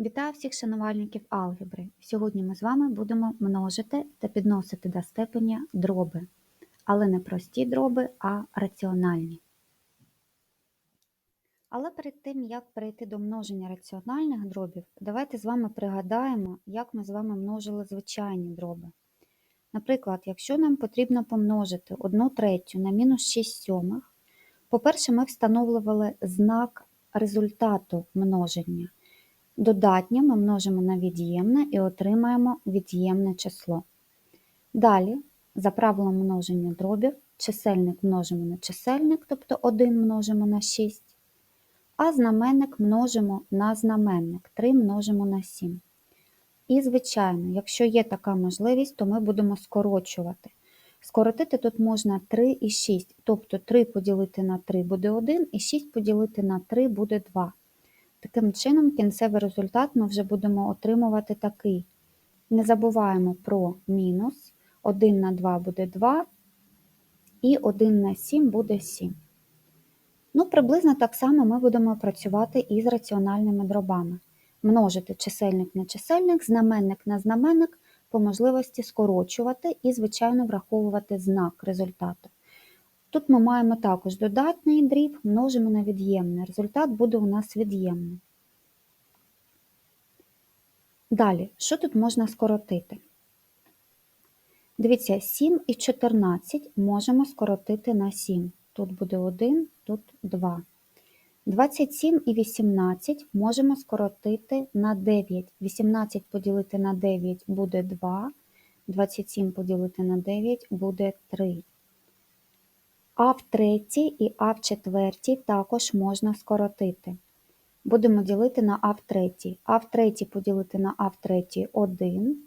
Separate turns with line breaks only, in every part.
Вітаю всіх шанувальників алгебри. Сьогодні ми з вами будемо множити та підносити до степеня дроби, але не прості дроби, а раціональні. Але перед тим, як перейти до множення раціональних дробів, давайте з вами пригадаємо, як ми з вами множили звичайні дроби. Наприклад, якщо нам потрібно помножити 1 третю на мінус 6 сьомих, по-перше, ми встановлювали знак результату множення. Додатнє ми множимо на від'ємне і отримаємо від'ємне число. Далі, за правилом множення дробів, чисельник множимо на чисельник, тобто 1 множимо на 6, а знаменник множимо на знаменник, 3 множимо на 7. І, звичайно, якщо є така можливість, то ми будемо скорочувати. Скоротити тут можна 3 і 6, тобто 3 поділити на 3 буде 1, і 6 поділити на 3 буде 2. Таким чином, кінцевий результат ми вже будемо отримувати такий. Не забуваємо про мінус. 1 на 2 буде 2, і 1 на 7 буде 7. Ну, приблизно так само ми будемо працювати і з раціональними дробами. Множити чисельник на чисельник, знаменник на знаменник, по можливості скорочувати і, звичайно, враховувати знак результату. Тут ми маємо також додатний дріб, множимо на від'ємний. Результат буде у нас від'ємний. Далі, що тут можна скоротити? Дивіться, 7 і 14 можемо скоротити на 7. Тут буде 1, тут 2. 27 і 18 можемо скоротити на 9. 18 поділити на 9 буде 2, 27 поділити на 9 буде 3. А в третій і А в четвертій також можна скоротити. Будемо ділити на А в третій. А в третій поділити на А в третій 1,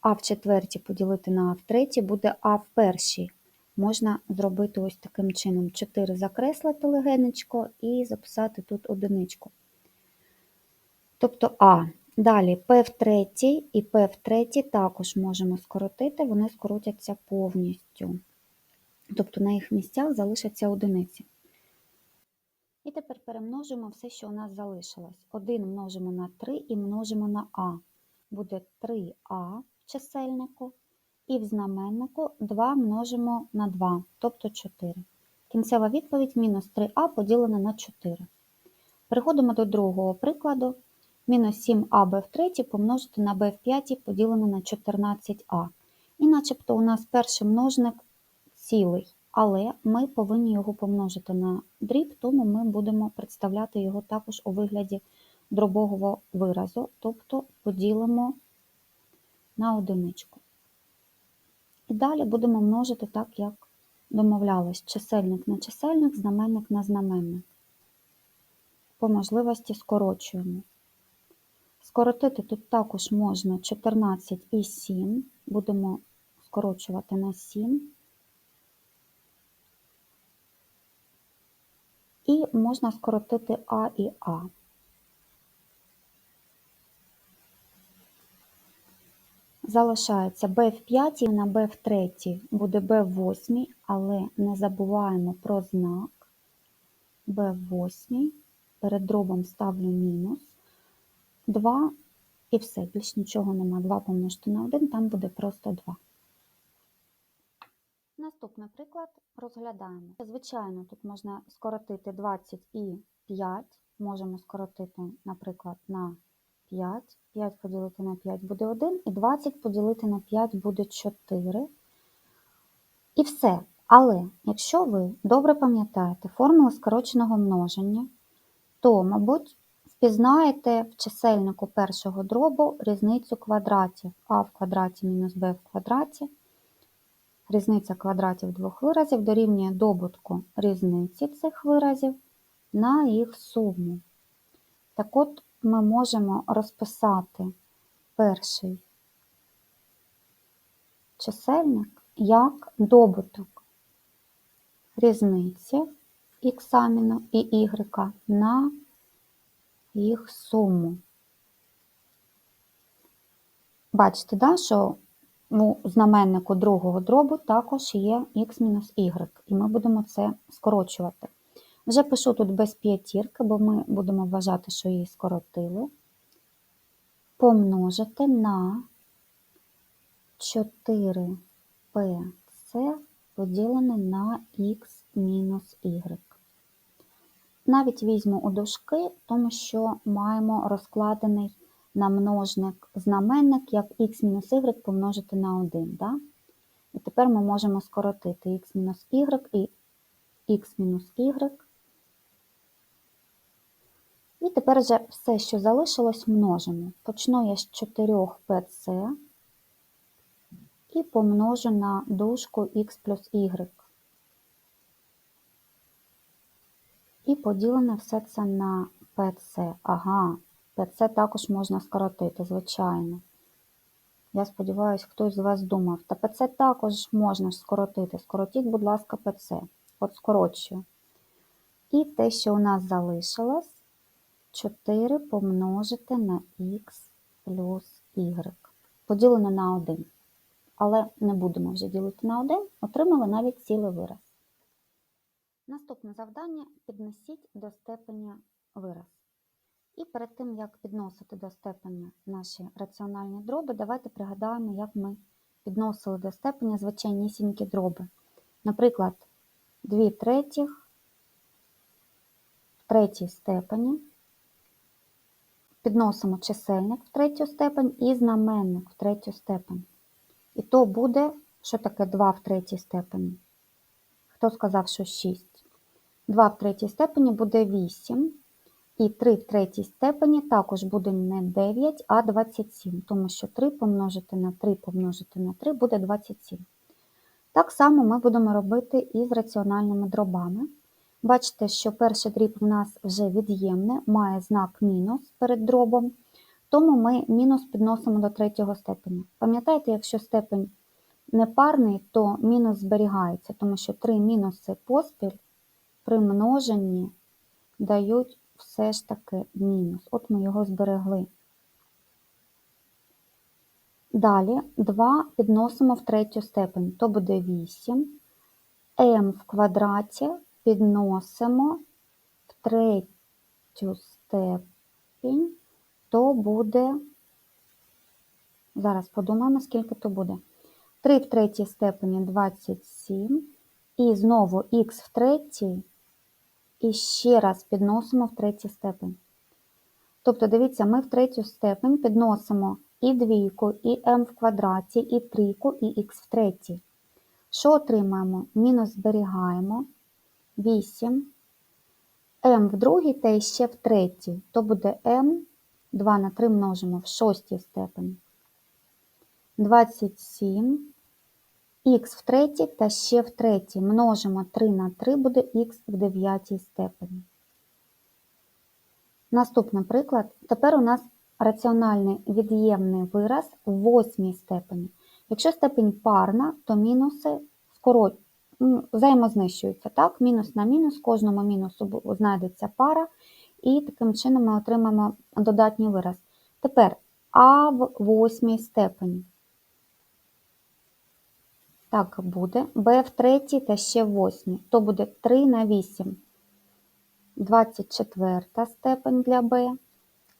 А в четвертій поділити на А в третій буде А в першій. Можна зробити ось таким чином. 4 закреслити легенечко і записати тут одиничку. Тобто А. Далі П в третій і П в третій також можемо скоротити, вони скоротяться повністю тобто на їх місцях залишаться одиниці. І тепер перемножимо все, що у нас залишилось. 1 множимо на 3 і множимо на А. Буде 3А в чисельнику, і в знаменнику 2 множимо на 2, тобто 4. Кінцева відповідь мінус 3а поділена на 4. Переходимо до другого прикладу. Мінус 7аб в третій помножити на b в п'ятій поділено на 14а. І начебто у нас перший множник цілий, але ми повинні його помножити на дріб, тому ми будемо представляти його також у вигляді дробового виразу, тобто поділимо на одиничку. І далі будемо множити так, як домовлялись, чисельник на чисельник, знаменник на знаменник. По можливості скорочуємо. Скоротити тут також можна 14 і 7, будемо скорочувати на 7. І можна скоротити А і А. Залишається b в 5 на b в 3 буде b в 8, але не забуваємо про знак b в 8. Перед дробом ставлю мінус 2 і все, більш нічого нема. 2 помножити на 1, там буде просто 2. Наступний приклад розглядаємо. Звичайно, тут можна скоротити 20 і 5. Можемо скоротити, наприклад, на 5. 5 поділити на 5 буде 1, і 20 поділити на 5 буде 4. І все. Але якщо ви добре пам'ятаєте формулу скороченого множення, то, мабуть, впізнаєте в чисельнику першого дробу різницю квадратів а в квадраті мінус b в квадраті. Різниця квадратів двох виразів дорівнює добутку різниці цих виразів на їх суму. Так от ми можемо розписати перший чисельник як добуток різниці іксаміну і y на їх суму. Бачите, да, що у знаменнику другого дробу також є х-y, і ми будемо це скорочувати. Вже пишу тут без п'ятірки, бо ми будемо вважати, що її скоротили. помножити на 4pc поділене на x мінус y. Навіть візьму у дужки, тому що маємо розкладений на множник знаменник як x мінус y помножити на 1. Да? І тепер ми можемо скоротити x мінус y і x мінус y. І тепер вже все, що залишилось, множимо. Почну я з 4pc і помножу на дужку x плюс y. І поділене все це на pc. Ага, pc також можна скоротити, звичайно. Я сподіваюся, хтось з вас думав, та ПЦ також можна скоротити. Скоротіть, будь ласка, ПЦ. От скорочую. І те, що у нас залишилось, 4 помножити на х плюс y. Поділено на 1. Але не будемо вже ділити на 1, отримали навіть цілий вираз. Наступне завдання піднесіть до степеня вираз. І перед тим, як підносити до степеня наші раціональні дроби, давайте пригадаємо, як ми підносили до степеня звичайнісінькі дроби. Наприклад, 2 третіх в третій степені. Підносимо чисельник в третю степень і знаменник в третю степень. І то буде, що таке 2 в третій степені? Хто сказав, що 6? 2 в третій степені буде 8. І 3 в третій степені також буде не 9, а 27, тому що 3 помножити на 3 помножити на 3 буде 27. Так само ми будемо робити і з раціональними дробами. Бачите, що перший дріб в нас вже від'ємне, має знак мінус перед дробом, тому ми мінус підносимо до третього степеня. Пам'ятаєте, якщо степень непарний, то мінус зберігається, тому що 3 мінуси поспіль при множенні дають все ж таки мінус. От ми його зберегли. Далі 2 підносимо в третю степень, то буде 8. m в квадраті підносимо в третю степень, то буде, зараз подумаємо, скільки то буде. 3 в третій степені 27. І знову х в третій і ще раз підносимо в третій степень. Тобто, дивіться, ми в третю степень підносимо і двійку, і m в квадраті, і трійку, і х в третій. Що отримаємо? Мінус зберігаємо 8, m в другій та ще в третій. То буде m, 2 на 3 множимо в шостій степені. 27 х в третій та ще в третій. Множимо 3 на 3 буде х в дев'ятій степені. Наступний приклад. Тепер у нас раціональний від'ємний вираз в восьмій степені. Якщо степень парна, то мінуси скоро... ну, взаємознищуються. Так? Мінус на мінус, кожному мінусу знайдеться пара, і таким чином ми отримаємо додатній вираз. Тепер а в восьмій степені. Так буде. b в третій та ще восьмій. То буде 3 на 8. 24 степень для b.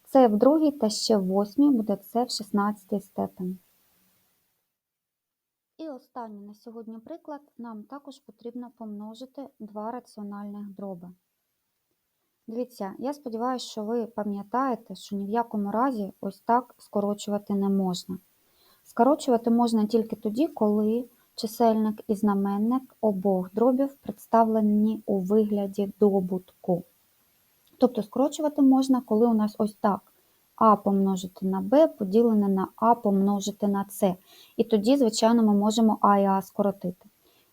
С в другій та ще в восьмій буде С в 16 степені. І останній на сьогодні приклад. Нам також потрібно помножити два раціональних дроби. Дивіться, я сподіваюся, що ви пам'ятаєте, що ні в якому разі ось так скорочувати не можна. Скорочувати можна тільки тоді, коли чисельник і знаменник обох дробів представлені у вигляді добутку. Тобто скорочувати можна, коли у нас ось так а помножити на b поділене на а помножити на С. І тоді, звичайно, ми можемо А і А скоротити.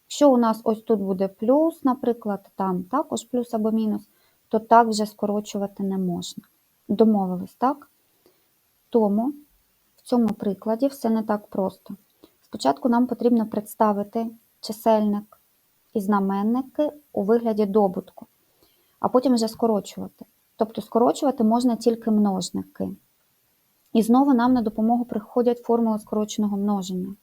Якщо у нас ось тут буде плюс, наприклад, там також плюс або мінус, то так вже скорочувати не можна. Домовились, так? Тому в цьому прикладі все не так просто. Спочатку нам потрібно представити чисельник і знаменники у вигляді добутку, а потім вже скорочувати. Тобто скорочувати можна тільки множники. І знову нам на допомогу приходять формули скороченого множення.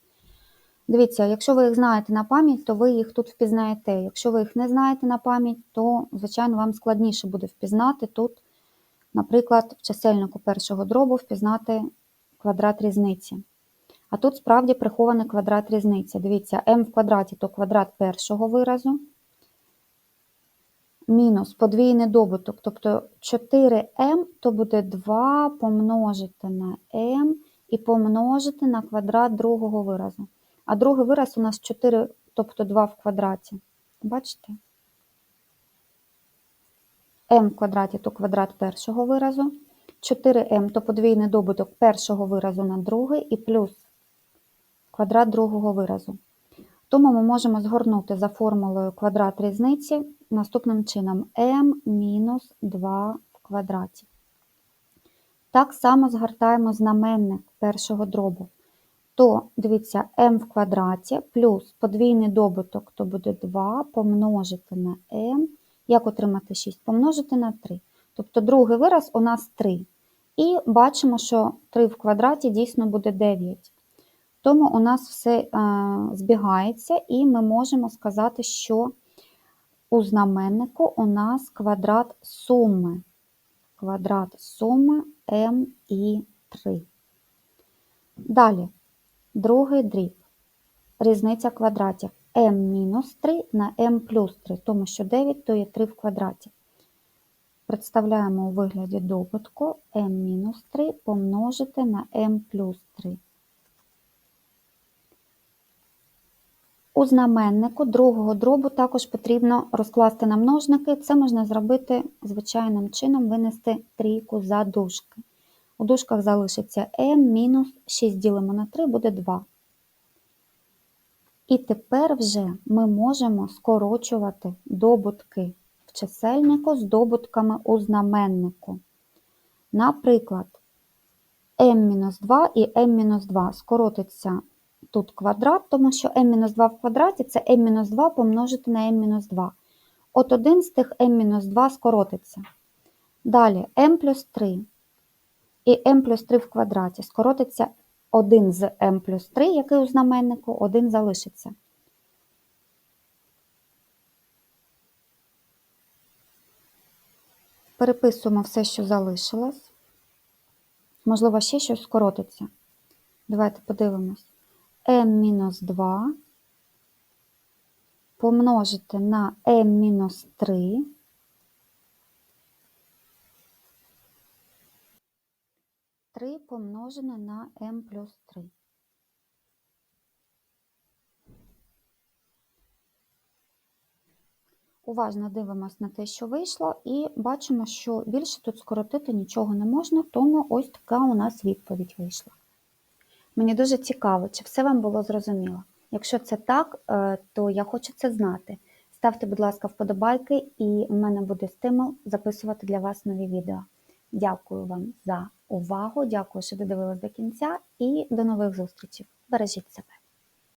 Дивіться, якщо ви їх знаєте на пам'ять, то ви їх тут впізнаєте. Якщо ви їх не знаєте на пам'ять, то, звичайно, вам складніше буде впізнати тут, наприклад, в чисельнику першого дробу впізнати квадрат різниці. А тут справді прихований квадрат різниці. Дивіться, m в квадраті то квадрат першого виразу, мінус подвійний добуток, тобто 4m то буде 2 помножити на m і помножити на квадрат другого виразу. А другий вираз у нас 4, тобто 2 в квадраті. Бачите? m в квадраті то квадрат першого виразу, 4m то подвійний добуток першого виразу на другий і плюс квадрат другого виразу. Тому ми можемо згорнути за формулою квадрат різниці наступним чином m мінус 2 в квадраті. Так само згортаємо знаменник першого дробу. То, дивіться, m в квадраті плюс подвійний добуток, то буде 2 помножити на m. Як отримати 6? Помножити на 3. Тобто другий вираз у нас 3. І бачимо, що 3 в квадраті дійсно буде 9. Тому у нас все збігається, і ми можемо сказати, що у знаменнику у нас квадрат суми. Квадрат суми m і 3. Далі, другий дріб. Різниця квадратів m мінус 3 на m плюс 3, тому що 9 то є 3 в квадраті. Представляємо у вигляді добутку m мінус 3 помножити на m плюс 3. У знаменнику другого дробу також потрібно розкласти на множники. Це можна зробити звичайним чином, винести трійку за дужки. У дужках залишиться m мінус 6 ділимо на 3 буде 2. І тепер вже ми можемо скорочувати добутки в чисельнику з добутками у знаменнику. Наприклад, m-2 і m-2 скоротиться тут квадрат, тому що m-2 в квадраті це m-2 помножити на m-2. От один з тих m-2 скоротиться. Далі m плюс 3 і m плюс 3 в квадраті скоротиться один з m плюс 3, який у знаменнику, один залишиться. Переписуємо все, що залишилось. Можливо, ще щось скоротиться. Давайте подивимось. M-2 помножити на m-3 3 помножене на m плюс 3. Уважно дивимося на те, що вийшло, і бачимо, що більше тут скоротити нічого не можна, тому ось така у нас відповідь вийшла. Мені дуже цікаво, чи все вам було зрозуміло. Якщо це так, е, то я хочу це знати. Ставте, будь ласка, вподобайки, і в мене буде стимул записувати для вас нові відео. Дякую вам за увагу, дякую, що додивились до кінця, і до нових зустрічей. Бережіть себе!